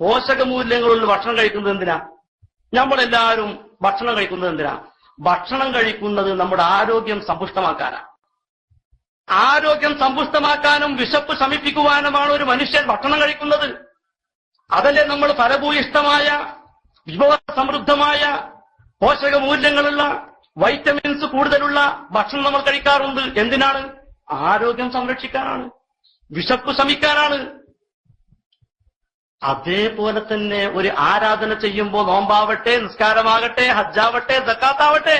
പോഷകമൂല്യങ്ങളുള്ള ഭക്ഷണം കഴിക്കുന്നത് എന്തിനാ? നമ്മളെല്ലാവരും ഭക്ഷണം കഴിക്കുന്നത് എന്തിനാ? ഭക്ഷണം കഴിക്കുന്നത് നമ്മുടെ ആരോഗ്യം സമ്പുഷ്ടമാക്കാനാണ്. ആരോഗ്യം സമ്പുഷ്ടമാക്കാനും വിശപ്പ് ശമിപ്പിക്കുവാനുമാണ് ഒരു മനുഷ്യൻ ഭക്ഷണം കഴിക്കുന്നത്. അതല്ലേ നമ്മൾ ഫലഭൂയിഷ്ടമായ വിഭവ സമൃദ്ധമായ പോഷകമൂല്യങ്ങളുള്ള വൈറ്റമിൻസ് കൂടുതലുള്ള ഭക്ഷണം നമ്മൾ കഴിക്കാറുണ്ട്. എന്തിനാണ്? ആരോഗ്യം സംരക്ഷിക്കാനാണ്. വിശപ്പ് ശമിക്കാനാണ്. അതേപോലെ തന്നെ ഒരു ആരാധന ചെയ്യുമ്പോൾ നോമ്പാവട്ടെ നിസ്കാരമാകട്ടെ ഹജ്ജാവട്ടെ ദക്കാത്താവട്ടെ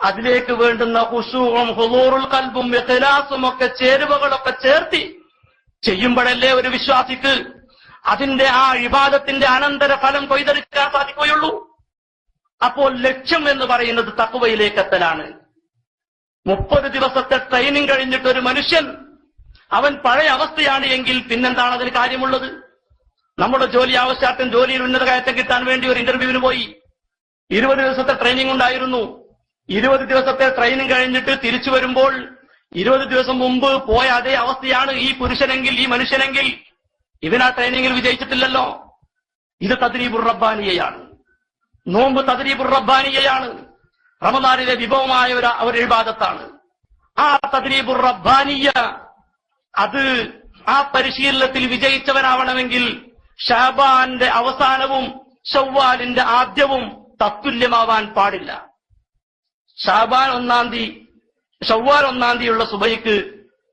അതിലേക്ക് വേണ്ടുന്ന ഹുഷൂറും ഹുലൂറുൽ കൽബും ഇഖ്ലാസും ഒക്കെ ചേരുവകളൊക്കെ ചേർത്തി ചെയ്യുമ്പോഴല്ലേ ഒരു വിശ്വാസിക്ക് അതിന്റെ ആ വിവാദത്തിന്റെ അനന്തര ഫലം കൊയ്തെടുക്കാൻ സാധിക്കുകയുള്ളൂ. അപ്പോൾ ലക്ഷ്യം എന്ന് പറയുന്നത് തക്കുവയിലേക്ക് എത്തലാണ് മുപ്പത് ദിവസത്തെ ട്രെയിനിങ് കഴിഞ്ഞിട്ട് ഒരു മനുഷ്യൻ അവൻ പഴയ അവസ്ഥയാണ് എങ്കിൽ പിന്നെന്താണ് അതിന് കാര്യമുള്ളത്? നമ്മുടെ ജോലി ആവശ്യാർത്ഥം ജോലിയിൽ ഉന്നത കയറ്റം കിട്ടാൻ വേണ്ടി ഒരു ഇന്റർവ്യൂവിന് പോയി. ഇരുപത് ദിവസത്തെ ട്രെയിനിങ് ഉണ്ടായിരുന്നു. ഇരുപത് ദിവസത്തെ ട്രെയിനിങ് കഴിഞ്ഞിട്ട് തിരിച്ചു വരുമ്പോൾ ഇരുപത് ദിവസം മുമ്പ് പോയ അതേ അവസ്ഥയാണ് ഈ പുരുഷനെങ്കിൽ ഈ മനുഷ്യനെങ്കിൽ. ഇവനാ ട്രെയിനിങ്ങിൽ വിജയിച്ചിട്ടില്ലല്ലോ. ഇത് തദ്രീബുർ റബ്ബാനിയയാണ്. നോമ്പ് തദ്രീബുർ റബ്ബാനിയയാണ്. റമദാനിലെ വിഭവമായ ഒരു ഒരു വിവാദത്താണ് ആ തദ്രീബുർ റബ്ബാനിയ അത് ആ പരിശീലനത്തിൽ വിജയിച്ചവനാവണമെങ്കിൽ ഷാബാന്റെ അവസാനവും ഷവ്വാലിന്റെ ആദ്യവും തത്തുല്യമാവാൻ പാടില്ല. ഷാബാൻ ഒന്നാം തീയതി ഷവ്വാൽ ഒന്നാം തീയതിയുള്ള സുബൈക്ക്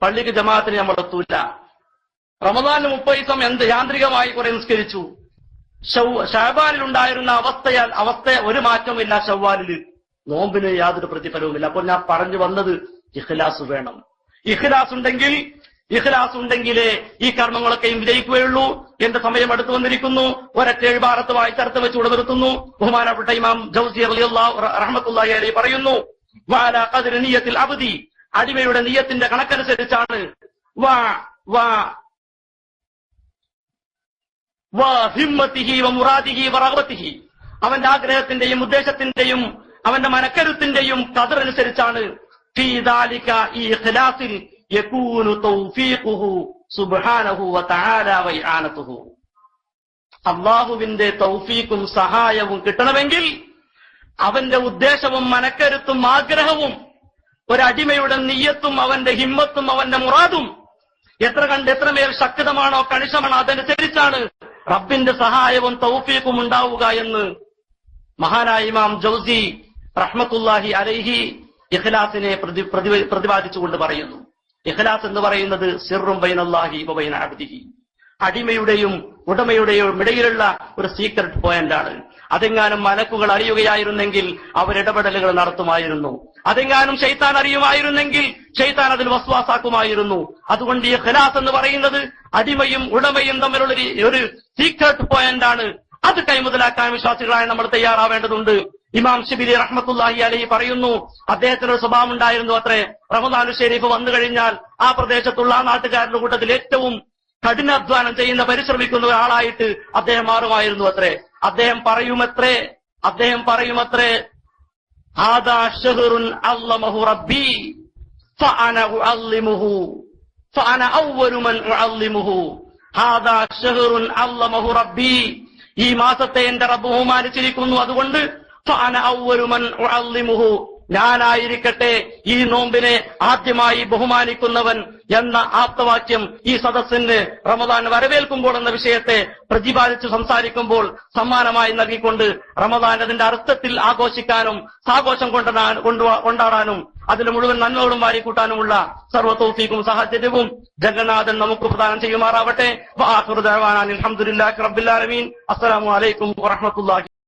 പള്ളിക്ക് ജമാഅത്തിന് നമ്മൾ എത്തൂല. റമദാൻ മുപ്പത് ദിവസം എന്ത് യാന്ത്രികമായി കുറെ നിസ്കരിച്ചു. ഷാബാനിൽ ഉണ്ടായിരുന്ന അവസ്ഥയാൽ അവസ്ഥ ഒരു മാറ്റമില്ല ഷവ്വാലിൽ നോമ്പിന് യാതൊരു പ്രതിഫലവുമില്ല. അപ്പോൾ ഞാൻ പറഞ്ഞു വന്നത് ഇഖ്ലാസ് വേണം. ഇഖ്ലാസ് ഉണ്ടെങ്കിൽ ഇഖ്ലാസ് ഉണ്ടെങ്കിലേ ഈ കർമ്മങ്ങളൊക്കെയും വിജയിക്കുകയുള്ളൂ എന്റെ സമയം അടുത്തു വന്നിരിക്കുന്നു. ഒരൊറ്റ എഴുപാറത്ത് വായിച്ചടുത്ത് വെച്ച് ഉടൻ നിർത്തുന്നു ബഹുമാനപ്പെട്ട ഇമാം ജൗസി റഹ്മത്തുള്ളാഹി അലൈഹി പറയുന്നു നീയത്തിൽ അവധി അടിമയുടെ നീയത്തിന്റെ കണക്കനുസരിച്ചാണ്. വാ വാ വാ ഹിമ്മത്തിഹി അവന്റെ ആഗ്രഹത്തിന്റെയും ഉദ്ദേശത്തിന്റെയും അവന്റെ മനക്കരുത്തിന്റെയും കതറനുസരിച്ചാണ് ഈ ഇഖ്ലാസിൽ യകൂനു തൗഫീഖുഹു സുബ്ഹാനഹു വതആല വഇആനതുഹു അള്ളാഹുവിന്റെ തൗഫീഖും സഹായവും കിട്ടണമെങ്കിൽ അവന്റെ ഉദ്ദേശവും മനക്കരുത്തും ആഗ്രഹവും ഒരടിമയുടെ നീയത്തും അവന്റെ ഹിമ്മത്തും അവന്റെ മുറാദും എത്ര കണ്ട് എത്രമേൽ ശക്തമാണോ കണിശമാണോ അതനുസരിച്ചാണ് റബ്ബിന്റെ സഹായവും തൗഫീഖും ഉണ്ടാവുക എന്ന് മഹാനായ ഇമാം ജൗസി റഹ്മത്തുല്ലാഹി അലൈഹി ഇഖ്ലാസിനെ പ്രതി പ്രതി- പ്രതിപാദിച്ചുകൊണ്ട് പറയുന്നു. ഇഖ്ലാസ് എന്ന് പറയുന്നത് സിറും ബൈനല്ലാഹി ബൈന അബ്ദിഹി. അടിമയുടെയും ഉടമയുടെയും ഇടയിലുള്ള ഒരു സീക്രട്ട് പോയിന്റാണ് അതെങ്ങാനും മലക്കുകൾ അറിയുകയായിരുന്നെങ്കിൽ അവരിടപെടലുകൾ നടത്തുമായിരുന്നു. അതെങ്ങാനും ഷെയ്ത്താൻ അറിയുമായിരുന്നെങ്കിൽ ഷെയ്ത്താൻ അതിൽ വസ്വാസാക്കുമായിരുന്നു. അതുകൊണ്ട് ഈ ഖലാസ് എന്ന് പറയുന്നത് അടിമയും ഉടമയും തമ്മിലുള്ള ഒരു സീക്രട്ട് പോയിന്റ് ആണ്. അത് കൈമുതലാക്കാൻ വിശ്വാസികളായ നമ്മൾ തയ്യാറാവേണ്ടതുണ്ട്. ഇമാം ഷിബിലി റഹ്മത്തുല്ലാഹി അലഹി പറയുന്നു അദ്ദേഹത്തിന് ഒരു സ്വഭാവം ഉണ്ടായിരുന്നു അത്രേ. റമദാനു ഷെരീഫ് വന്നു കഴിഞ്ഞാൽ ആ പ്രദേശത്തുള്ള ആ നാട്ടുകാരുടെ കൂട്ടത്തിൽ ഏറ്റവും കഠിനാധ്വാനം ചെയ്യുന്ന പരിശ്രമിക്കുന്ന ഒരാളായിട്ട് അദ്ദേഹം മാറുമായിരുന്നു അത്രേ. അദ്ദേഹം പറയുമത്രേ അദ്ദേഹം പറയുമത്രേ ആദാ ഷഹറുൻ അല്ലമഹു റബ്ബി ഫഅന മൻ ഉഅല്ലിമുഹു ഹാദാ റബ്ബി. ഈ മാസത്തെ എന്റെ റബ്ബ് ബഹുമാനിച്ചിരിക്കുന്നു. അതുകൊണ്ട് ഞാനായിരിക്കട്ടെ ഈ നോമ്പിനെ ആദ്യമായി ബഹുമാനിക്കുന്നവൻ എന്ന ആപ്തവാക്യം ഈ സദസ്സിന് റമദാൻ വരവേൽക്കുമ്പോൾ എന്ന വിഷയത്തെ പ്രതിപാദിച്ച് സംസാരിക്കുമ്പോൾ സമ്മാനമായി നൽകിക്കൊണ്ട് റമദാൻ അതിന്റെ അർത്ഥത്തിൽ ആഘോഷിക്കാനും സാഘോഷം കൊണ്ടാടാനും അതിൽ മുഴുവൻ നന്മകളും വാരിക്കൂട്ടാനുമുള്ള സർവതോഫീക്കും സാഹചര്യവും ജഗന്നാഥൻ നമുക്ക് പ്രദാനം ചെയ്യുമാറാവട്ടെ. അലഹമുല്ലാ റബ്ബില്ലാലമീൻ അസ്സലാമലൈക്കും